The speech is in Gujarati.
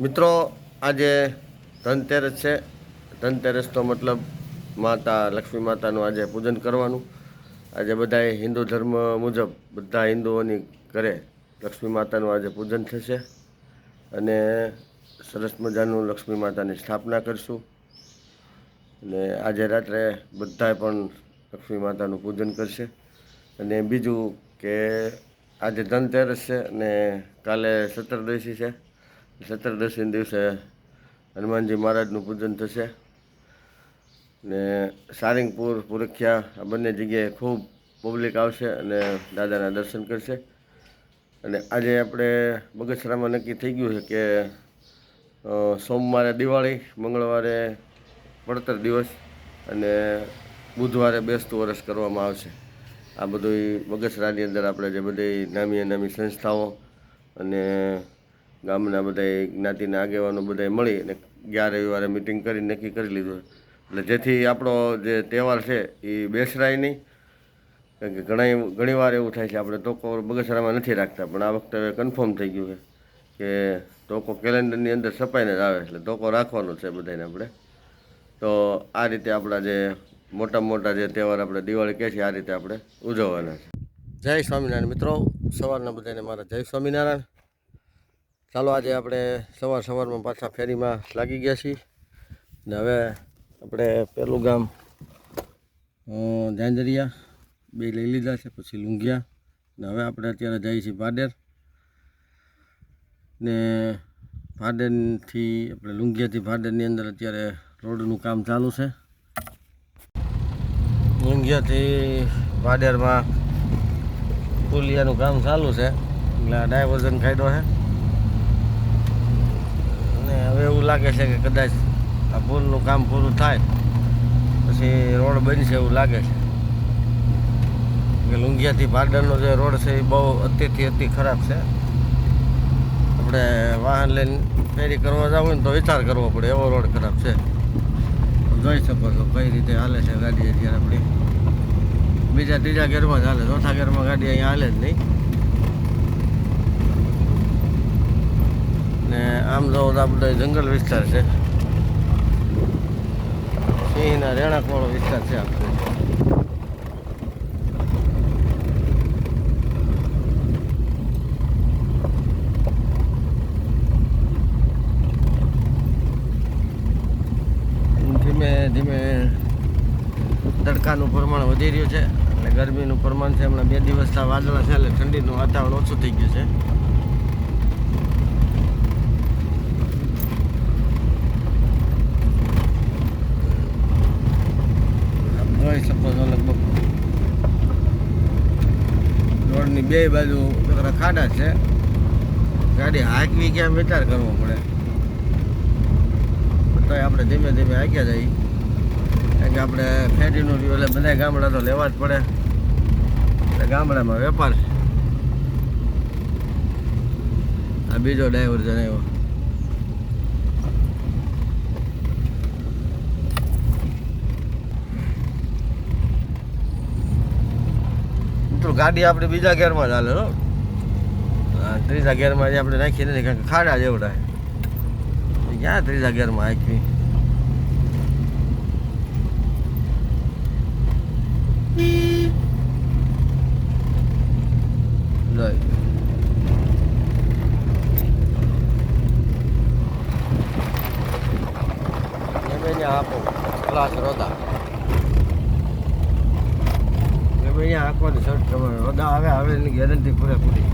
મિત્રો, આજે ધનતેરસ છે. ધનતેરસનો મતલબ માતા, લક્ષ્મી માતાનું આજે પૂજન કરવાનું. આજે બધાએ હિન્દુ ધર્મ મુજબ બધા હિન્દુઓની ઘરે લક્ષ્મી માતાનું આજે પૂજન થશે. અને સરસ મજાનું લક્ષ્મી માતાની સ્થાપના કરીશું. અને આજે રાત્રે બધાએ પણ લક્ષ્મી માતાનું પૂજન કરશે. અને બીજું કે આજે ધનતેરસ છે અને કાલે સત્તરદશી છે. સત્તરદશીના દિવસે હનુમાનજી મહારાજનું પૂજન થશે. ને સારંગપુર, પુરખ્યા, આ બંને જગ્યાએ ખૂબ પબ્લિક આવશે અને દાદાના દર્શન કરશે. અને આજે આપણે બગસરામાં નક્કી થઈ ગયું છે કે સોમવારે દિવાળી, મંગળવારે પડતર દિવસ અને બુધવારે બેસતું વરસ કરવામાં આવશે. આ બધું બગસરાની અંદર આપણે જે બધી નામી નામી સંસ્થાઓ અને ગામના બધા જ્ઞાતિના આગેવાનો બધા મળી અને ગયા રવિવારે મિટિંગ કરી, નક્કી કરી લીધું. એટલે જેથી આપણો જે તહેવાર છે એ બેસરાય નહીં. કારણ કે ઘણા ઘણીવાર એવું થાય છે, આપણે તોકો બગસરામાં નથી રાખતા. પણ આ વખતે હવે કન્ફર્મ થઈ ગયું છે કે તોકો કેલેન્ડરની અંદર છપાઈને જ આવે. એટલે તોકો રાખવાનો છે બધાને આપણે. તો આ રીતે આપણા જે મોટા મોટા જે તહેવાર આપણે દિવાળી કહે છે, આ રીતે આપણે ઉજવવાના છે. જય સ્વામિનારાયણ. મિત્રો, સવારના બધાને મારા જય સ્વામિનારાયણ. ચાલો આજે આપણે સવાર સવારમાં પાછા ફેરીમાં લાગી ગયા છીએ. ને હવે આપણે પહેલું ગામ જાંજરિયા બે લઈ લીધા છે, પછી લુંગિયા ને હવે આપણે અત્યારે જઈએ છીએ ભાડેર. ને ભાડેરથી, આપણે લુંગિયાથી ભાડેરની અંદર અત્યારે રોડનું કામ ચાલુ છે. લુંગિયાથી ભાડેરમાં પુલિયાનું કામ ચાલુ છે. એટલે ડાયવર્ઝન કાઢ્યો છે અને હવે લાગે છે કે કદાચ આ પુલનું કામ પૂરું થાય, પછી રોડ બનશે એવું લાગે છે. કે લુંગિયાથી ભાડરનો જે રોડ છે એ બહુ અતિથી અતિ ખરાબ છે. આપણે વાહન લઈને ફેરી કરવા જવું ને તો વિચાર કરવો પડે, એવો રોડ ખરાબ છે. જોઈ શકો છો કઈ રીતે હાલે છે ગાડી અત્યારે આપણી. બીજા ત્રીજા ગેરમાં જ હાલે, ચોથા ગેરમાં ગાડી અહીંયા હાલે જ નહીં. ને આમ તો આ બધા જંગલ વિસ્તાર છે. સિંહના રહેણાંકવાળો વિસ્તાર છે આપણે ધીમે ધીમે તડકાનું પ્રમાણ વધી રહ્યું છે અને ગરમીનું પ્રમાણ છે હમણાં બે દિવસના વાદળા છે એટલે ઠંડીનું વાતાવરણ ઓછું થઈ ગયું છે આમ જોઈ લગભગ. રોડની બે બાજુ ખાડા છે. ગાડી હાંકવી ક્યાં વિચાર કરવો પડે. તો આપણે ધીમે ધીમે હાંક્યા જઈએ કારણ કે આપણે ફેરીનું એટલે બધા ગામડા તો લેવા જ પડે. એટલે ગામડામાં વેપાર છે. આ બીજો ડ્રાઈવર જણાવ્યો મિત્રો ગાડી આપણે બીજા ગેરમાં ચાલે હો. હા, ત્રીજા ગેરમાં જે આપણે નાખી નથી કારણ કે ખાડા જેવડા છે. ક્યાં ત્રીજા ગેરમાં હાંકવી જોઈ ગમે ત્યાં આપો. ક્લાસ રોદા ગમે અહીંયા આંખોની શર્ટ તમારે રોદા આવે આવે એની ગેરંટી પૂરેપૂરી.